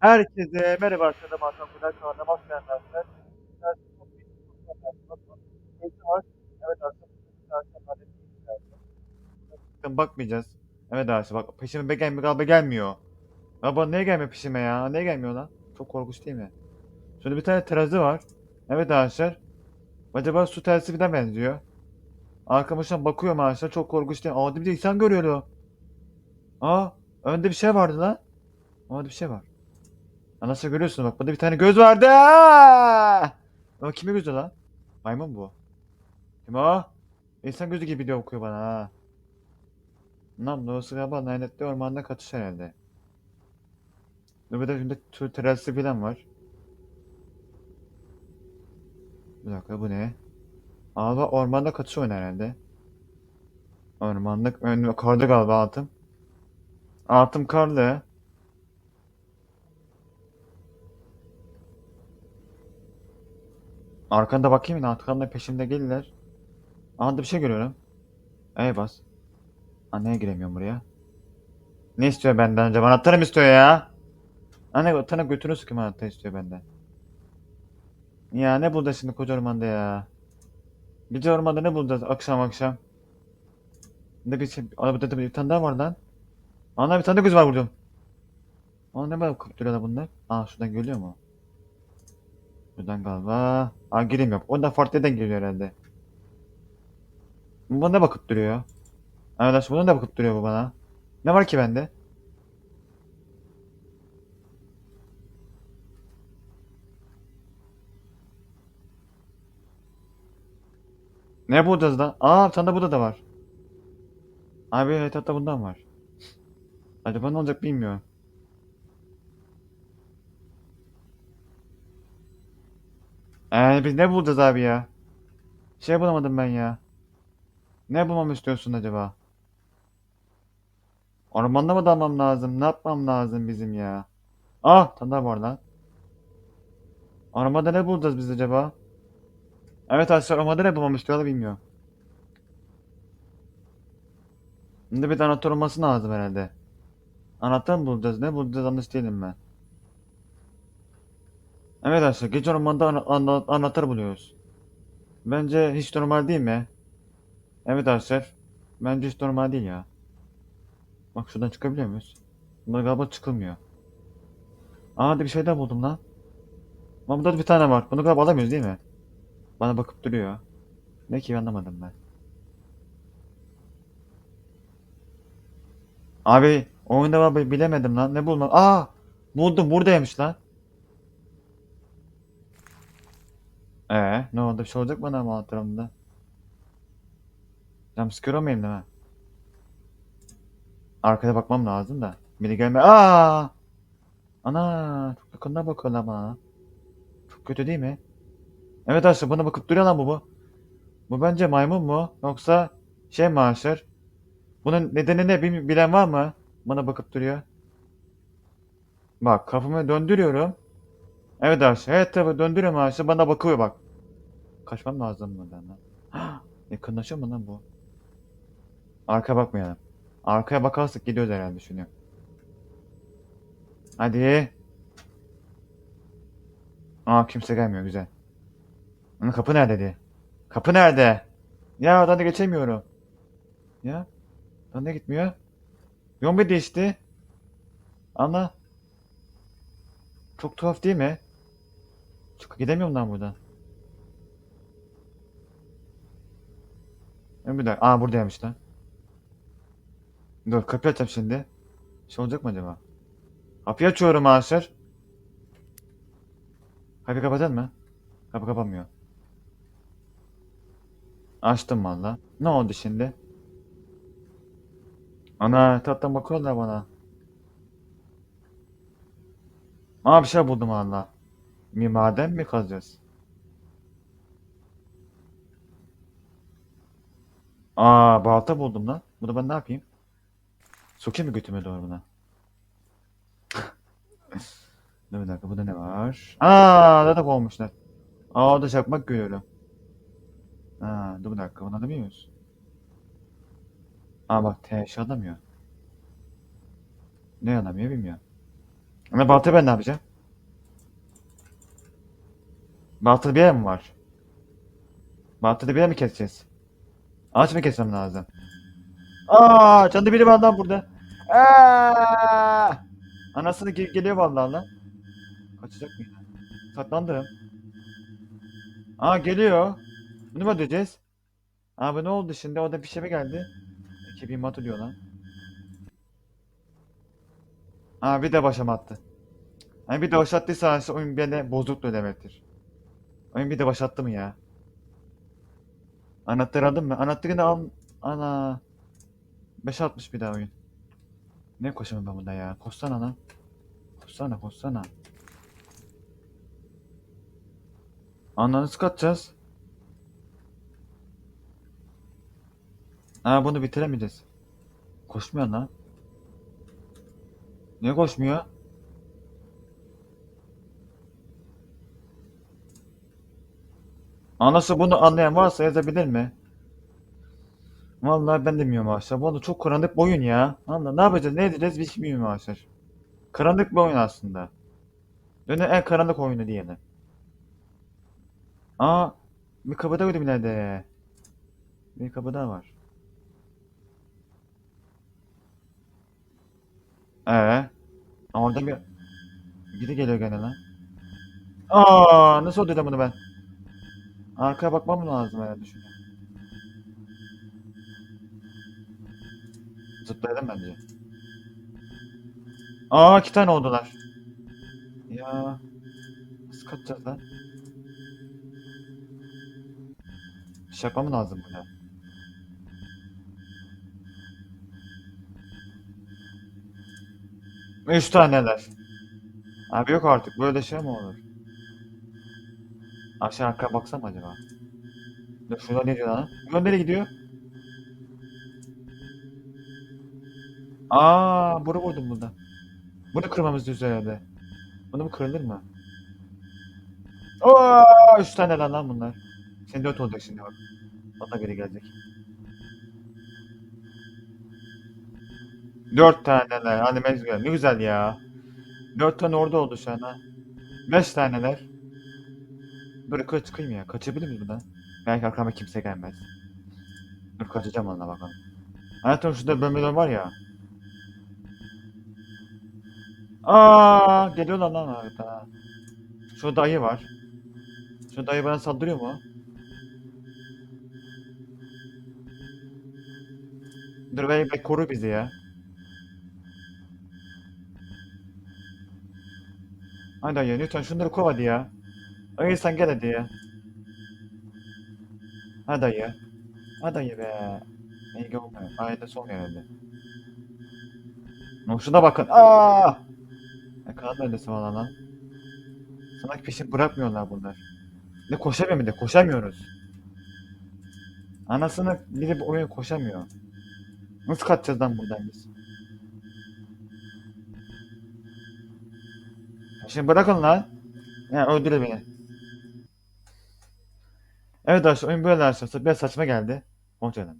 Herkese merhaba arkadaşlar. Hakan Kudak kanalına geldiniz arkadaşlar. Evet arkadaşlar. Bakın bakmayacağız. Evet arkadaşlar bak peşime be gelmiyor galiba gelmiyor. Baba niye gelmiyor peşime ya? Niye gelmiyor lan? Çok korkunç değil mi? Şurada bir tane terazi var. Evet arkadaşlar. Acaba su tersi birden benziyor. Arkadaşlar bakıyorum arkadaşlar çok korkunç değil mi? Aa bir de insan görüyorum. Aa önde bir şey vardı lan. Orada bir şey var. Ha, Nasıl görüyorsun bak burada bir tane göz vardı. Ama kimin gözü lan? Maymun bu. Kim o? İnsan gözü gibi diyor okuyor bana ha. Nam doğrusu galiba lanetli ormanda kaçış herhalde. De şimdi tür terası falan var. Bir dakika bu ne? Aa ormanda kaçış oyunu herhalde. Ormanlık ön karlı galiba altım. Altım karlı. Arkanda bakayım yine arkanda peşimde gelirler. Aa bir şey görüyorum. Ey bas. Aa giremiyorum buraya? Ne istiyor benden acaba? Anahtarı mı istiyor ya? Anne tane götünü sıkayım anahtarı istiyor benden. Ya ne bulacağız şimdi koca ormanda ya? Gece ormanda ne bulacağız akşam akşam? Ne bir şey... Aa burada da bir tane daha var lan. Ana bir tane de göz var vurdum. Aa ne kadar kaptırıyorlar bunlar? Aa şuradan geliyor mu? Buradan galiba. Aa giremiyorum. Ondan farklı yerden geliyor herhalde. Bu bana bakıp duruyor? Arkadaş buna ne bakıp duruyor bu bana? Ne var ki bende? Ne bulacağız lan? Aa bir tane burada da var. Abi hatta bundan var. Acaba ne olacak bilmiyorum. Ee biz ne bulacağız abi ya? Şey bulamadım ben ya. Ne bulmamı istiyorsun acaba? Ormanda mı dalmam lazım? Ne yapmam lazım bizim ya? Ah, tane daha var lan. Ormanda ne bulacağız biz acaba? Evet arkadaşlar ormanda ne bulmamı istiyorlar bilmiyorum. Şimdi bir anahtar olması lazım herhalde. Anahtar mı bulacağız? Ne bulacağız anlaş değilim ben. Evet arkadaşlar gece ormanda ana- ana- anahtar buluyoruz. Bence hiç normal değil mi? Evet arkadaşlar. Bence hiç normal değil ya. Bak şuradan çıkabiliyor muyuz? Bunlar galiba çıkılmıyor. Aa bir şey daha buldum lan. Ama burada da bir tane var. Bunu galiba alamıyoruz değil mi? Bana bakıp duruyor. Ne ki anlamadım ben. Abi oyunda var bi- bilemedim lan. Ne bulmam? Aa! Buldum buradaymış lan. Ee, ne oldu? Bir şey olacak bana ama hatırımda. Jumpscare olmayayım değil mi? Arkaya bakmam lazım da. Biri gelme. Aa! Ana! Çok yakından bakıyorlar bana. Çok kötü değil mi? Evet arkadaşlar bana bakıp duruyor lan bu bu. Bu bence maymun mu? Yoksa şey mi arkadaşlar? Bunun nedeni ne bil- bilen var mı? Bana bakıp duruyor. Bak kafamı döndürüyorum. Evet arkadaşlar. Evet tabi döndürüyorum arkadaşlar. Bana bakıyor bak. Kaçmam lazım buradan lan. Yakınlaşıyor mu lan bu? Arkaya bakmayalım. Arkaya bakarsak gidiyoruz herhalde düşünüyorum. Hadi. Aa kimse gelmiyor güzel. Ama kapı nerede diye. Kapı nerede? Ya oradan da geçemiyorum. Ya. Oradan da gitmiyor. Yol bir değişti. Ana. Çok tuhaf değil mi? Çok gidemiyorum lan buradan. Ya Bir dakika. Aa buradaymış lan. Dur kapıyı açacağım şimdi. Şey olacak mı acaba? Kapıyı açıyorum Aşır. Kapıyı kapatın mı? Kapı kapanmıyor. Açtım valla. Ne oldu şimdi? Ana tattan bakıyorlar bana. Aa bir şey buldum valla. Bir maden mi kazacağız? Aa balta buldum lan. Bunu ben ne yapayım? Sokayım mı götüme doğru buna? Dur bir dakika burada ne var? Aa da da olmuşlar. Aa orada çakmak görüyorum. Aa dur bir dakika bunu alamıyor muyuz? Aa bak T şey alamıyor. Ne alamıyor bilmiyorum. Ama baltayı ben ne yapacağım? Baltada bir mi var? Baltada bir mi keseceğiz? Ağaç mı kesmem lazım? Aa, canlı biri var lan burada. Aa! Anasını ge- geliyor vallahi lan. Kaçacak mı? Saklandım. Aa geliyor. Bunu mu ödeyeceğiz? Abi ne oldu şimdi? Orada bir şey mi geldi? 2000 mat ödüyor lan. Aa bir de başıma attı. Hani bir de başlattıysa aslında oyun beni bozuktu demektir. Oyun bir de başlattı mı ya? Anahtarı aldın mı? Anahtarı da al. Ana. 5 atmış bir daha oyun. Ne koşamam ben bunda ya? Koşsana lan. Koşsana koşsana. Ananı sıkatacağız. Aa bunu bitiremeyeceğiz. Koşmuyor lan. Niye koşmuyor? Anası bunu anlayan varsa yazabilir mi? Vallahi ben de bilmiyorum arkadaşlar. Bu arada çok karanlık bir oyun ya. Vallahi ne yapacağız, ne edeceğiz bilmiyorum arkadaşlar. Karanlık bir oyun aslında. Dönen en karanlık oyunu diyelim. Aa, bir kapı da gördüm ileride. Bir kapı daha var. Ee, orada bir biri geliyor gene lan. Aa, nasıl öldürdüm bunu ben? Arkaya bakmam lazım herhalde şimdi. Zıplayalım bence. Aa iki tane oldular. Ya nasıl kaçacağız lan? Bir şey yapmam lazım buna. Üç taneler. Abi yok artık böyle şey mi olur? Aşağı arkaya baksam acaba? Dur şurada ne diyor lan? Bunlar nereye gidiyor? Aa, bunu vurdum burada. Bunu kırmamız düz. Bunu mu kırılır mı? Oo, üç tane lan lan bunlar. Şimdi dört olacak şimdi bak. Da geri gelecek. Dört taneler. Hadi güzel. Ne güzel ya. Dört tane orada oldu şu an ha. Beş taneler. Dur yukarı çıkayım ya. Kaçabilir miyiz buradan? Belki arkama kimse gelmez. Dur kaçacağım onunla bakalım. Hayatım şurada bölmeler var ya. Aa, geliyorlar lan harita. Şu dayı var. Şu dayı bana saldırıyor mu? Dur bey, bey koru bizi ya. Hadi dayı lütfen şunları kov hadi ya. Öyle sen gel hadi ya. Hadi dayı. Hadi dayı be. İyi olmuyor. Ayda son herhalde. No, şuna bakın. Aa! Ne kadar bana lan. Sana peşin bırakmıyorlar bunlar. Ne koşamıyor bir de koşamıyoruz. Anasını biri oyun koşamıyor. Nasıl kaçacağız lan buradan biz? Şimdi bırakın lan. Ya öldürün beni. Evet arkadaşlar oyun böyle arkadaşlar. Biraz saçma geldi. Kontrol edelim.